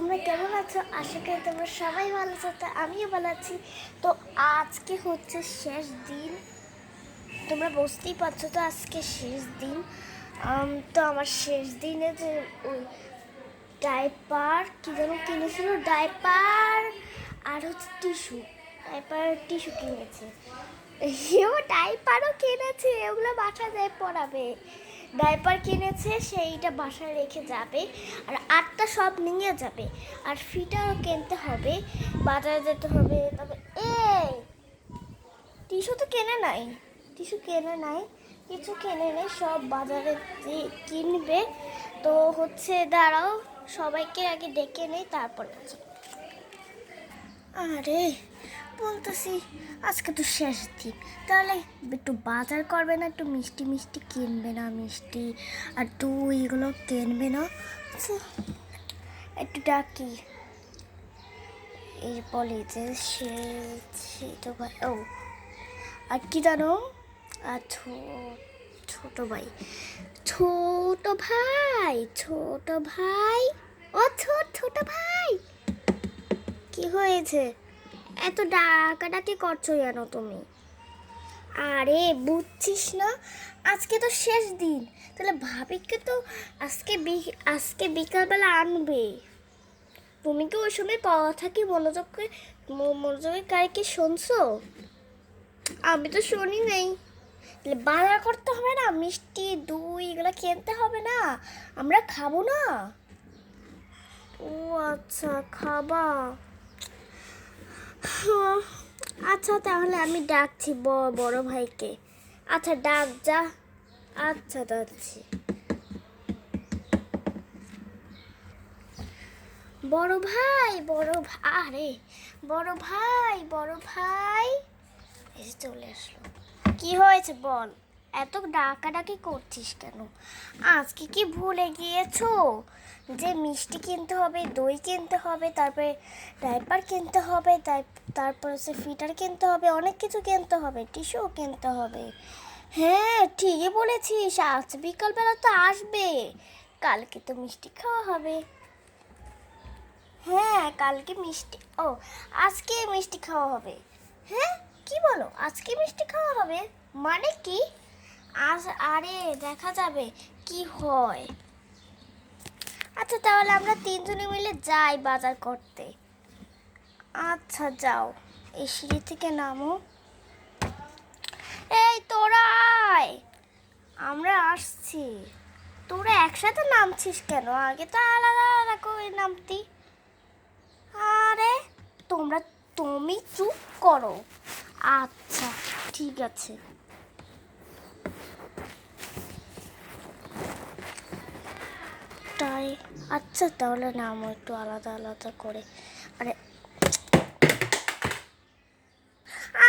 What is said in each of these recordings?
তোমরা কেমন আছো? আশা করি তোমরা সবাই ভালো আছো, তো আমিও ভালো আছি। তো আজকে হচ্ছে শেষ দিন। তোমরা বুঝতেই পারছ তো আজকে শেষ দিন। তো আমার শেষ দিনে যে ওই ডাইপার, কি যেন কিনেছিল? ডাইপার আর হচ্ছে টিস্যু। ডাইপার টিস্যু কিনেছে। ও ডাইপারও কিনেছে ওগুলো বাসা যায় পড়াবে। ডাইপার কিনেছে, সেইটা বাসায় রেখে যাবে। আর আটটা সব নিয়ে যাবে। আর ফিটাও কিনতে হবে, বাজারে যেতে হবে। তবে এই, টিস্যু তো কেনে নাই। টিস্যু কেনে নাই, কিছু কেনে নেই, সব বাজারে যে কিনবে। তো হচ্ছে, দাঁড়াও, সবাইকে আগে ডেকে নেই, তারপর। আরে বলতেছি, আজকে তো শেষ দিন। তাহলে একটু বাজার করবে না, একটু মিষ্টি মিষ্টি কিনবে না মিষ্টি, আর দই এগুলো কিনবে না? একটু ডাকি। এই বলে যে সে তো ভাই, ও। আর কি জানো? আর ছোট ভাই। ছোট ভাই ছোট ভাই, ও ছোট ছোট ভাই। কি হয়েছে? এত ডাকাডাকি করছ কেন তুমি? আরে বুঝছিস না? আজকে তো শেষ দিন। তাহলে ভাবিকে তো আজকে আজকে বিকালবেলা আনবে। তুমি কি ওই সময় কথা কি মনোযোগ মনোযোগের কারে কি শুনছো? আমি তো শুনি নেই। তাহলে বাজার করতে হবে না, মিষ্টি, দই এগুলো কিনতে হবে না। আমরা খাব না। ও আচ্ছা খাবা। আচ্ছা তাহলে আমি ডাকছি বড় ভাইকে। আচ্ছা ডাক যা। আচ্ছা ডাকছি বড় ভাই বড় ভাই আরে, বড় ভাই বড় ভাই। এসে চলে আসলো। কি হয়েছে বল? এত ডাকাডাকি করছিস কেন? আজকে কি ভুলে গিয়েছো? যে মিষ্টি কিনতে হবে, দই কিনতে হবে, তারপরে ডাইপার কিনতে হবে তারপর হচ্ছে ফিটার কিনতে হবে, অনেক কিছু কিনতে হবে, টিস্যু কিনতে হবে। হ্যাঁ ঠিকই বলেছিস, আজ বিকালবেলা তো আসবে। কালকে তো মিষ্টি খাওয়া হবে। হ্যাঁ কালকে মিষ্টি, ও, আজকে মিষ্টি খাওয়া হবে। হ্যাঁ কি বলো? আজকে মিষ্টি খাওয়া হবে? মানে কি? আজ আরে, দেখা যাবে। কি হয়? আচ্ছা তাহলে আমরা তিনজনে মিলে যাই বাজার করতে। আচ্ছা যাও। এই সিঁড়ি থেকে নামো। এই, তোরা আয়। আমরা আসছি। তোরা একসাথে নামছিস কেন? আগে তো আলাদা আলাদা করে নামতি। আরে, তোমরা তুমি চুপ করো। আচ্ছা ঠিক আছে। তাই। আচ্ছা তাহলে নামো একটু আলাদা আলাদা করে। আরে,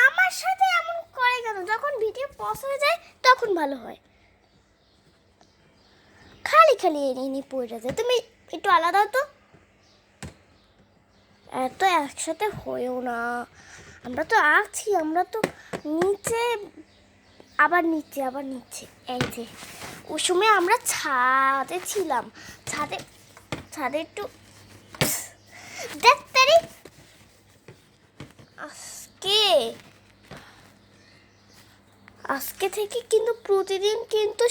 আমার সাথে এমন করে কেন? যখন ভিডিও পজ হয়ে যায়, তখন ভালো হয়। খালি খালি এনে এনে পড়ে যায়। তুমি একটু আলাদা হতো? এত একসাথে হয়েও না। আমরা তো আছি, আমরা তো নিচে, আবার নিচে আবার নিচে। এই যে, ওই সময় আমরা ছাদে ছিলাম। ছাদে ছাদে একটু দেখতে রে। আজকে আজকে থেকে কিন্তু প্রতিদিন কিন্তু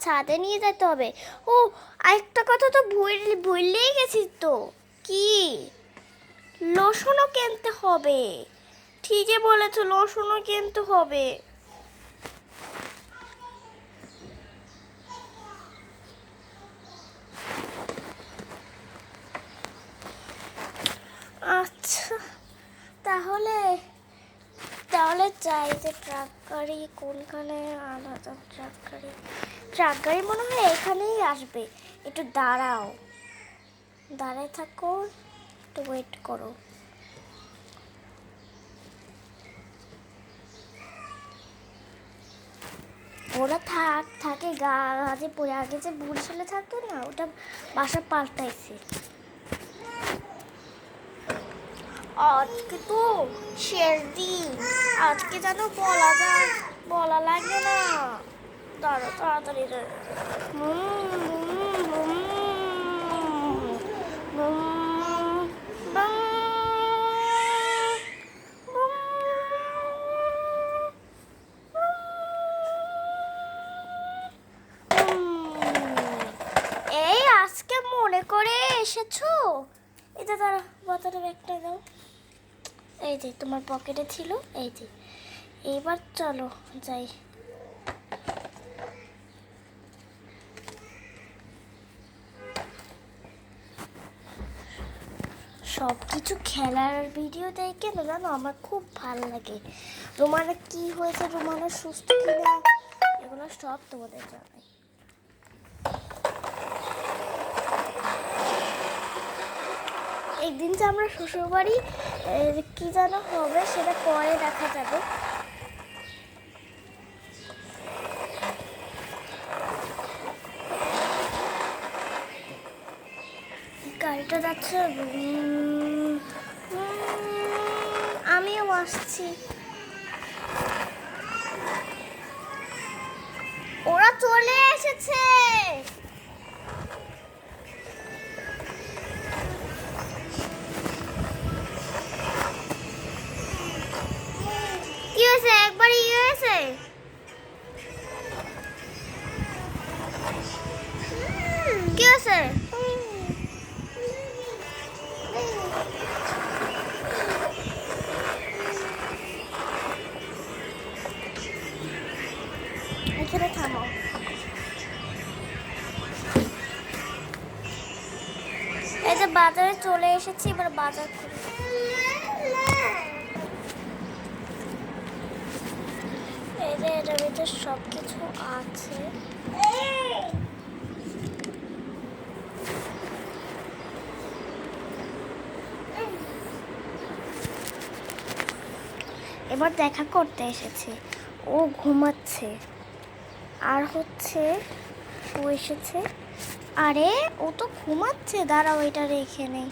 ছাদে নিয়ে যেতে হবে। ও, আরেকটা কথা তো ভুল ভুললেই গেছিস তো। কি? লোশনও কিনতে হবে। ঠিকই বলেছ লোশনও কিনতে হবে। আচ্ছা তাহলে তাহলে চাই যে ট্রাক গাড়ি, কোনখানে আলাদা ট্রাক গাড়ি? ট্রাক গাড়ি মনে হয় এখানেই আসবে। একটু দাঁড়াও। দাঁড়ায় থাকো, একটু ওয়েট করো। ওরা থাক, থাকে, গা গাছে পড়ে, আগে যে বরিশালে থাকতো না, ওটা বাসা পাল্টাইছে। আজকে তো শেষ দিন আজকে যেন বলা যায় বলা লাগে না দাঁড়া তাড়াতাড়ি এই আজকে মনে করে এসেছ এটা তারা বাতাটা একটা দাও এই যে, তোমার পকেটে ছিল, এই যে। এবার চলো যাই। সব কিছু খেলার ভিডিও দেখে না জানো? আমার খুব ভালো লাগে। রোমানের কি হয়েছে? রোমানের সুস্থ কিনা? এগুলো সব তোমাদের জানাই। একদিন যে আমরা শ্বশুরবাড়ি কি যেন হবে সেটা পরে দেখা যাবে। গাড়িটা যাচ্ছে আমিও আসছি ওরা চলে এসেছে! হয়েছে কি এখানে থামো। এই যে বাজারে চলে এসেছি এবার বাজার করি এই যে এটার আছে। এবার দেখা করতে এসেছে। ও ঘুমাচ্ছে। আর হচ্ছে ও এসেছে। আরে, ও তো ঘুমাচ্ছে। দাঁড়াও, এটা রেখে নেই।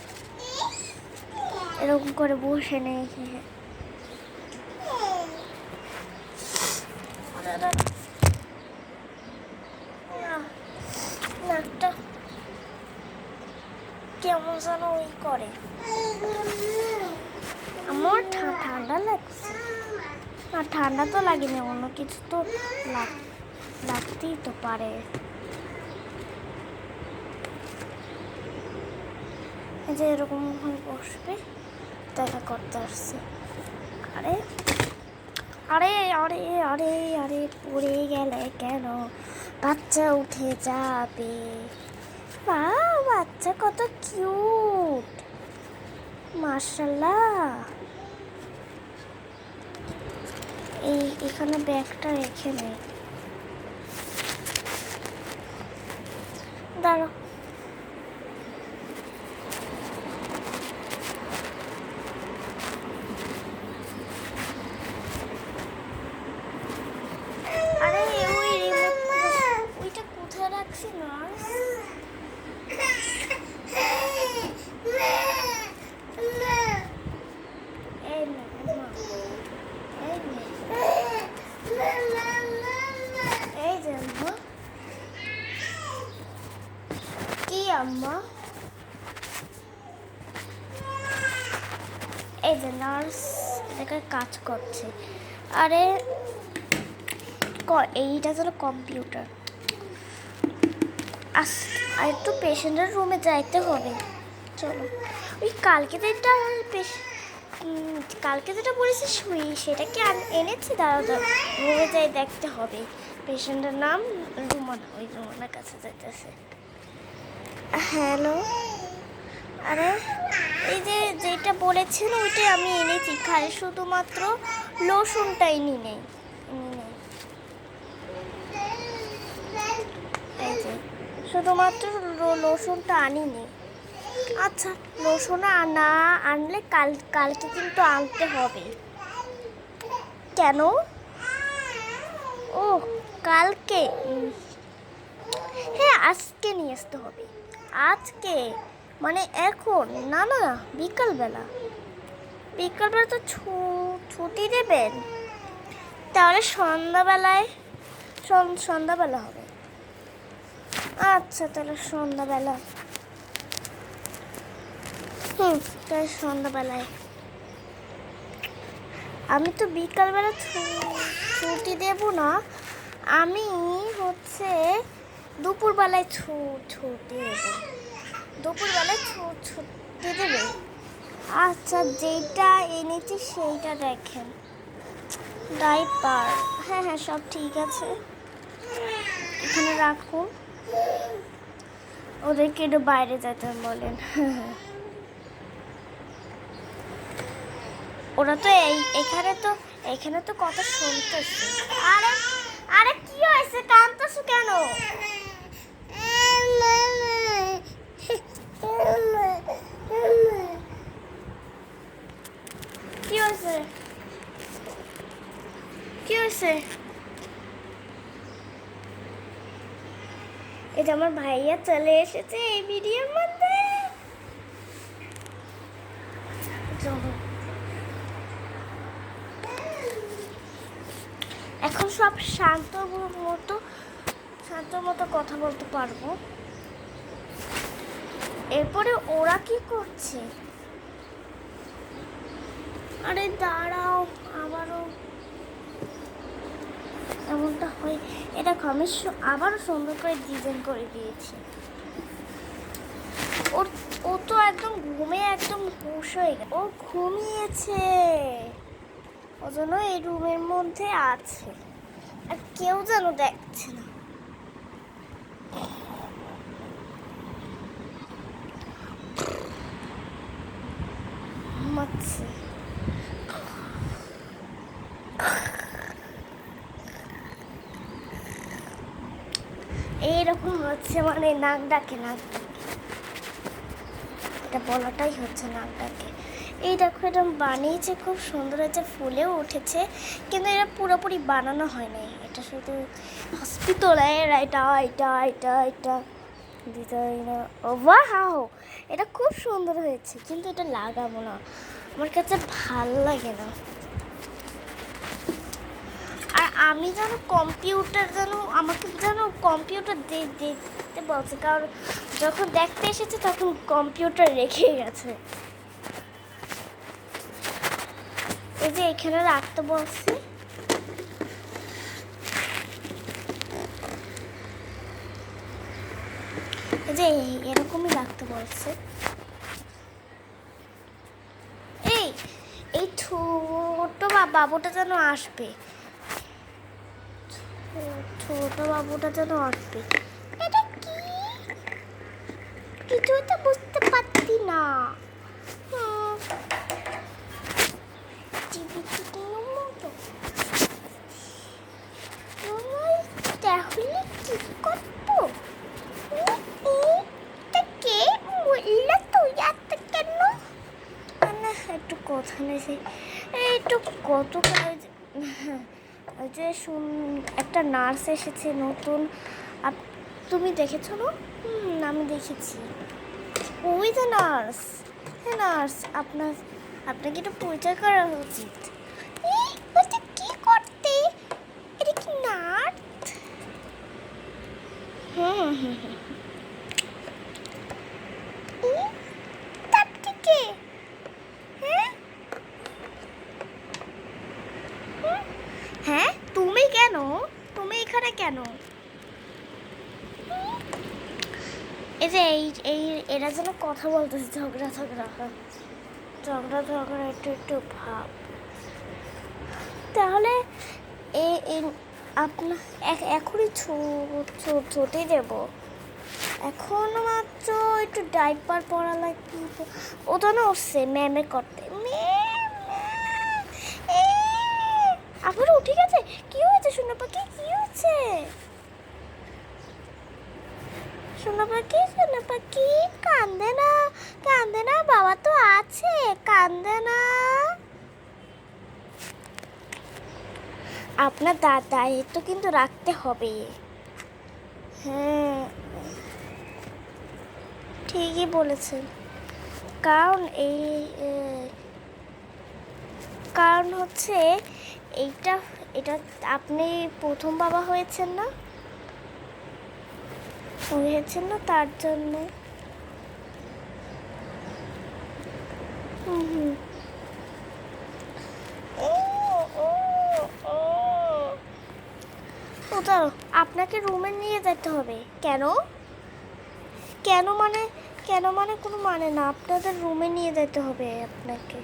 এরকম করে বসে নেই নাকটা কেমন যেন ওই করে আমার ঠান্ডা লাগছে না ঠান্ডা তো লাগেনি অন্য কিছু তো লাগ- লাগতেই তো পারে যে এরকম বসবে, দেখা করতে আসছে। আরে আরে আরে আরে আরে, পড়ে গেলে কেন? বাচ্চা উঠে যাবে। বা বাচ্চা কত কিউট। মার্শাল্লাহ এই, এখানে ব্যাগটা রেখে নেই দাঁড়ো আরে ওই রিমোট ওইটা কোথায় রাখছি নার্স এই নে আম্মা। এই নে এই যে আম্মা কি আম্মা। এই যে নার্স, এটাকে কাজ করছে। আরে এইটা হলো কম্পিউটার। আস, আর একটু পেশেন্টের রুমে যাইতে হবে। চলো। ওই কালকে যেটা কালকে যেটা বলেছি শুই, সেটা কি এনেছি? দাঁড়া দাঁড়া রুমে যাই, দেখতে হবে। পেশেন্টের নাম রুমানা ওই রুমানার কাছে যাইতেছে। হ্যালো? আরে, এই যে যেটা বলেছিল ওইটাই আমি এনেছি। খালি শুধুমাত্র লোশনটাই নি নেই শুধুমাত্র লসুনটা আনিনি আচ্ছা লসুন না আনলে কাল, কালকে কিন্তু আনতে হবে। কেন? ও কালকে? হ্যাঁ আজকে নিয়ে আসতে হবে। আজকে? মানে এখন? না না বিকালবেলা। বিকালবেলা তো ছু- ছুটি দেবেন। তাহলে সন্ধ্যাবেলায়, সন- সন্ধ্যাবেলা হবে। আচ্ছা তাহলে সন্ধ্যাবেলা। হুম, তাহলে সন্ধ্যাবেলায়। আমি তো বিকালবেলা ছুটি দেব না। আমি হচ্ছে দুপুরবেলায় ছু ছুটি দেব। দুপুরবেলায় ছু- ছুটি দেবে। আচ্ছা যেটা এনেছি সেইটা দেখেন। ডাইপার। হ্যাঁ হ্যাঁ সব ঠিক আছে। এখানে রাখুন। ওদেরকে একটু বাইরে যেতে বলেন। ওরা তো এই, এখানে তো এখানে তো কত শুনতেছে। আরে আরে কি হয়েছে? কাঁদতেছো কেন? এটা আমার ভাইয়া চলে এসেছে এই ভিডিওর মধ্যে এখন সব শান্ত মতো শান্ত মতো কথা বলতে পারব এরপরে ওরা কি করছে? আরে দাঁড়াও, আবারও। এমনটা হয়। এটা আমি আবারও সুন্দর করে ডিজাইন করে দিয়েছি। ওর, ও তো একদম ঘুমে একদম হুশ হয়ে গেল ও ঘুমিয়েছে। ও জন্য এই রুমের মধ্যে আছে। আর কেউ যেন দেখছে না। ঘুমাচ্ছে এইরকম হচ্ছে মানে নাক ডাকে নাক ডাকে এটা বলাটাই হচ্ছে নাক ডাকে এই দেখো এটা বানিয়েছে খুব সুন্দর হয়েছে ফুলেও উঠেছে কিন্তু এটা পুরোপুরি বানানো হয় নাই এটা শুধু হসপিটালের এটা এটা এটা এটা ডিজাইন ও হাও এটা খুব সুন্দর হয়েছে, কিন্তু এটা লাগাবো না। আমার কাছে ভালো লাগে না। আর আমি যেন কম্পিউটার যেন, আমাকে যেন কম্পিউটার দেখতে বলছে, কারণ যখন দেখতে এসেছে তখন কম্পিউটার রেখে গেছে। এই যে এখানে রাখতে বলছি। এই যে এরকমই রাখতে বলছে। এই এই ছোট বাবুটা যেন আসবে। ছোট বাবুটা যেন আসবে এটা কি কিছুই তো বুঝতে পারছি না হুম। টিভি চিটানোর মতো। আমার তাহলে কি করব উম, এটা কে বলল তো এত কেন না একটু কথা নেই কাজ ওই যে শুন একটা নার্স এসেছে নতুন। তুমি দেখেছ না? হুম, আমি দেখেছি। ওই যে নার্স। হ্যাঁ নার্স, আপনার আপনাকে একটু পরিচয় করা উচিত এই, ওটা কি করতে এটা কি নার্স হুম হুম হুম এই, তার থেকে হ্যাঁ হুম, হ্যাঁ তুমি কেন তুমি এখানে কেন? এই যে এই এই, এরা যেন কথা বলতেছে, ঝগড়া ঝগড়া। ঝগড়া ঝগড়া, একটু একটু ভাব। তাহলে এ আপনার এখনই ছুটি দেব। এখন মাত্র একটু ডাইপার পরা লাগবে। ও তো না উঠছে ম্যামে করতে। আবার উঠে গেছে? কি হয়েছে শোনা পাখি হয়েছে শোনা পাখি শোনা পাখি কান্দে না কান্দে না বাবা তো আছে কান্দে না। আপনার দা- দায়িত্ব কিন্তু রাখতে হবে। হ্যাঁ ঠিকই বলেছেন। কারণ এই এ, কারণ হচ্ছে এইটা এটা আপনি প্রথম বাবা হয়েছেন না? হয়েছেন না তার জন্য? হুম। আপনাকে রুমে নিয়ে যেতে হবে। কেন? কেন মানে কেন মানে কোনো মানে না, আপনাদের রুমে নিয়ে যেতে হবে আপনাকে।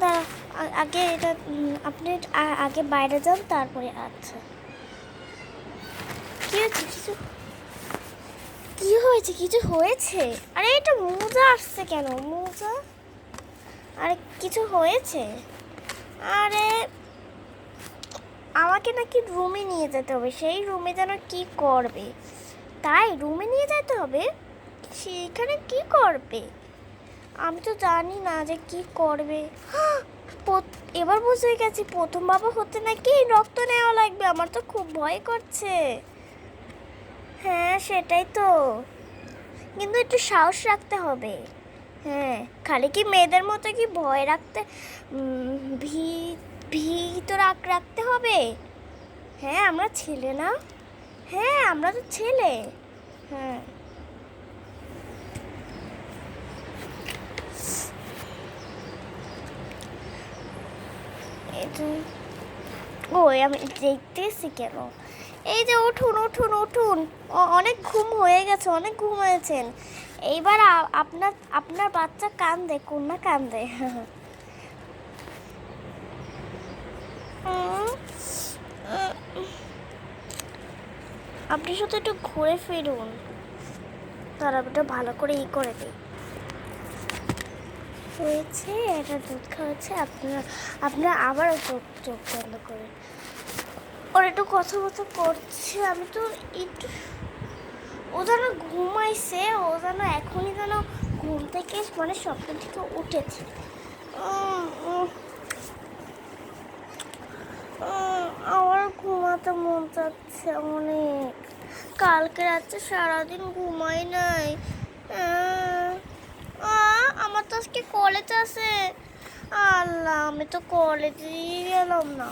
দাঁড়া আগে এটা আপনি আগে বাইরে যান, তারপরে আচ্ছা। কি হয়েছে কিছু কি হয়েছে? কিছু হয়েছে? আরে, এটা মোজা আসছে কেন? মোজা? আরে, কিছু হয়েছে? আরে, আমাকে নাকি রুমে নিয়ে যেতে হবে। সেই রুমে যেন কি করবে? তাই রুমে নিয়ে যেতে হবে? সেখানে কি করবে? আমি তো জানি না যে কি করবে। প্রত- এবার বুঝে গেছি প্রথম বাবা হতে নাকি রক্ত নেওয়া লাগবে আমার তো খুব ভয় করছে। হ্যাঁ সেটাই তো। কিন্তু একটু সাহস রাখতে হবে। হ্যাঁ খালি কি মেয়েদের মতো কি ভয় রাখতে উম, ভী ভী তো রাখ রাখতে হবে? হ্যাঁ আমরা ছেলে না। হ্যাঁ আমরা তো ছেলে। হ্যাঁ এই যে ওই আমি দেখতেছি কেন? এই যে উঠুন উঠুন উঠুন। অনেক ঘুম হয়ে গেছে অনেক ঘুম হয়েছেন। এইবার আপনার আপনার বাচ্চা কান্দে কন্যা কান্দে। উম, উম, আপনি শুধু একটু ঘুরে ফিরুন। তারা ভালো করে ই করে দিই হয়েছে এটা দুধ খাওয়াচ্ছে আপনার আপনার আবারও চোখ চোখ বন্ধ করে ওর একটু কথা কথা করছে, আমি তো একটু ও যেন ঘুমাইছে, ও যেন এখনই যেন ঘুম থেকে মানে স্বপ্ন থেকে উঠেছে। আমার ঘুমাতে মন চাচ্ছে অনেক। কালকে রাত্রে সারাদিন ঘুমাই নাই। আমার তো আজকে কলেজ আছে। আল্লাহ, আমি তো কলেজেই গেলাম না।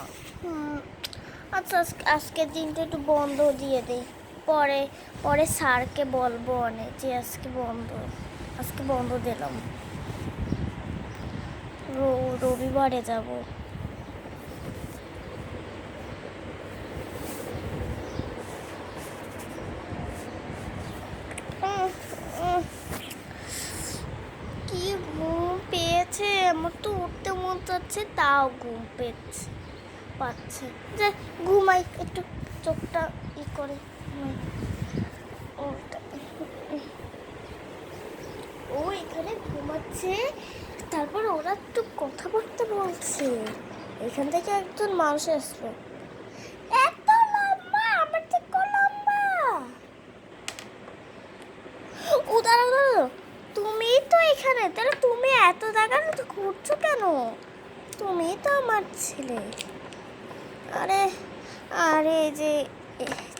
আচ্ছা আজকে, আজকের দিনটা একটু বন্ধ দিয়ে দিই। পরে পরে স্যারকে বলব অনেক যে আজকে বন্ধ। আজকে বন্ধ দিলাম। রবিবারে যাব উম, উম। কি ঘুম পেয়েছে আমার তো উঠতে চাচ্ছে তাও ঘুম পেয়েছে পাচ্ছে। যে ঘুমাই, একটু চোখটা ই করে ও এখানে ঘুমাচ্ছে, তারপর ওরা একটু কথাবার্তা বলছে। এখান থেকে একজন মানুষ আসলো। এত লম্বা, আমার থেকে লম্বা! তুমি তো এখানে, তাহলে তুমি এত জায়গার মতো ঘুরছো কেন? তুমি তো আমার ছেলে। আরে আরে যে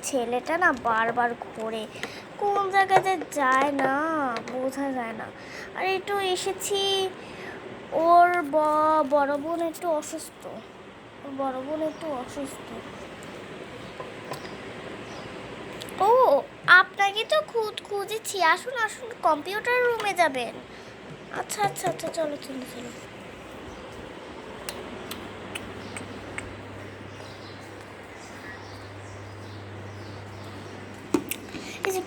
ছেলেটা না বারবার ঘোরে। কোন জায়গায় যে যায় না, বোঝা যায় না। আর একটু এসেছি। ওর বড় বোন একটু অসুস্থ। ওর বড় বোন একটু অসুস্থ। ও, আপনাকে তো খুঁজ, খুঁজেছি। আসুন আসুন, কম্পিউটার রুমে যাবেন। আচ্ছা আচ্ছা আচ্ছা চলো চলো চলো।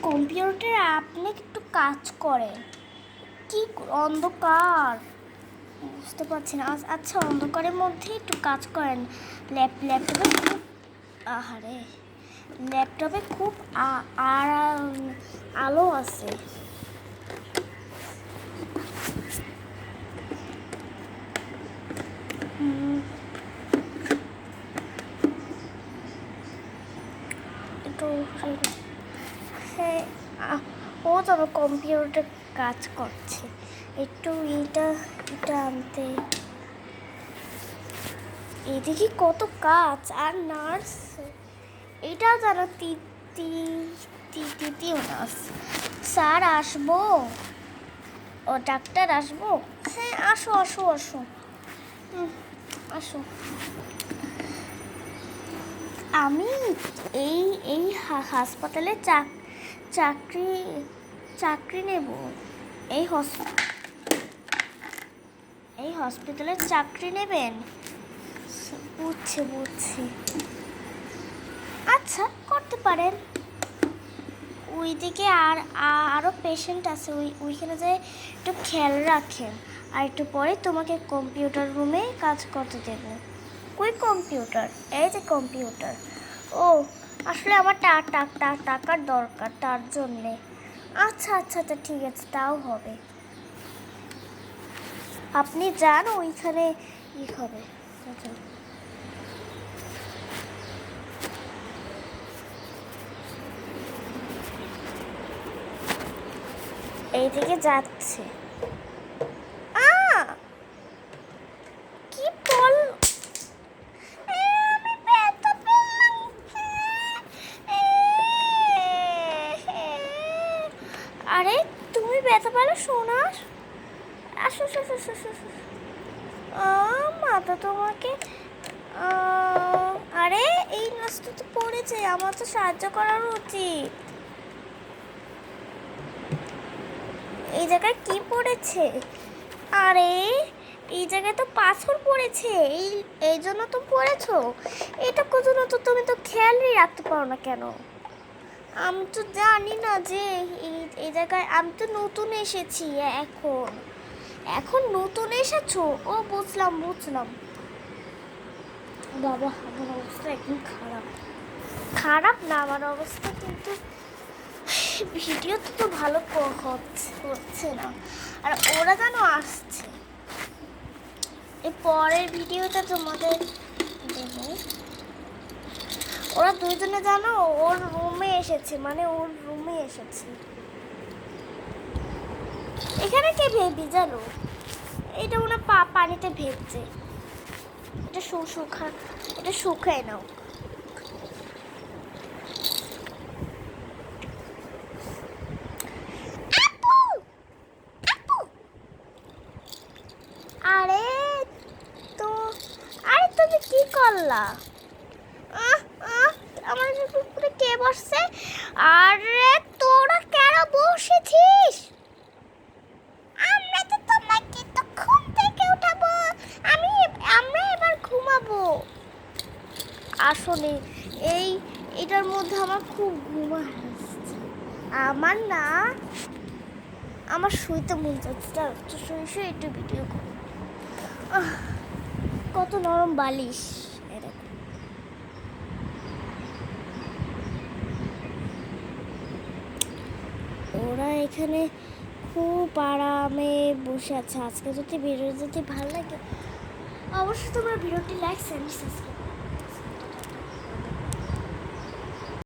কম্পিউটার আপনি একটু কাজ করে কি অন্ধকার। বুঝতে পারছি না। আচ্ছা, অন্ধকারের মধ্যে একটু কাজ করেন। ল্যাপ ল্যাপটপে খুব আহারে। ল্যাপটপে খুব আলো আছে হুম। একটু হ্যাঁ আ- ও তো আমার কম্পিউটার কাজ করছে। একটু এটা এটা আনতে। এদিকে কত কাজ, আর নার্স এটাও জানো তি- তি- তি- তৃতীয় নার্স, স্যার আসব? ও ডাক্তার আসব? হ্যাঁ আসো আসো আসো। আসো। আমি এই এই হাসপাতালে চাক চাকরি চাকরি নেব। এই এই হসপিটালে চাকরি নেবেন? বুঝছি বুঝছি। আচ্ছা করতে পারেন। ওইদিকে আর আরও পেশেন্ট আছে, ওই ওইখানে যে একটু খেয়াল রাখেন। আর একটু পরে তোমাকে কম্পিউটার রুমে কাজ করতে দেবে। কই কম্পিউটার এই যে কম্পিউটার ও, আসলে আমার টা- টা- টা- টাকার দরকার, তার জন্যে। আচ্ছা আচ্ছা আচ্ছা ঠিক আছে, তাও হবে। আপনি যান, ওইখানে ই হবে। এই এইদিকে যাচ্ছে আ! কি বল এ, আমি ব্যথা পেলাম। এ, এ, আরে তুমি ব্যথা পেলে সোনার আসো মাথা তোমাকে আরে, এই নাচটা তো পড়েছে, আমার তো সাহায্য করার উচিত। এই জায়গায় কি পড়েছে? আরে, এই জায়গায় তো পাথর পড়েছে, এই এই জন্য তো পড়েছো। এটা জন্য তো তুমি তো খেয়ালই রাখতে পারো না কেন? আমি তো জানি না যে এই এই জায়গায় আমি তো নতুন এসেছি এখন। এখন নতুন এসেছ? ও, বুঝলাম বুঝলাম। বাবা, আমার অবস্থা একদম খারাপ। খারাপ না, আমার অবস্থা কিন্তু ভিডিও তো তো ভালো হচ্ছে না। আর ওরা যেন আসছে। এই পরের ভিডিওটা তোমাদের দেবো। ওরা দুইজনে জানো, ওর রুমে এসেছে মানে ওর রুমে এসেছে। এখানে কে ভেবি জানো? এটা ওনা পা পানিতে ভেবছে এটা সু শুখা এটা শুকায় নাও! আরে তো আরে তুমি কি করলা? কে বসছে। আরে তোরা কেন বসেছিস? আমরা তো তো ঘুম থেকে উঠাবো। ঘুমাবো। আসলে এই এটার মধ্যে আমার খুব ঘুম আসছে। আমার না আমার শুইতে মন দাঁড়াও, শুয়ে শুয়ে একটু ভিডিও করি। কত নরম বালিশ এই দেখো। ওরা এখানে খুব আরামে বসে আছে। আজকে যদি ভিডিও যদি ভালো লাগে, অবশ্যই তোমার ভিডিওটি লাইক সাবস্ক্রাইব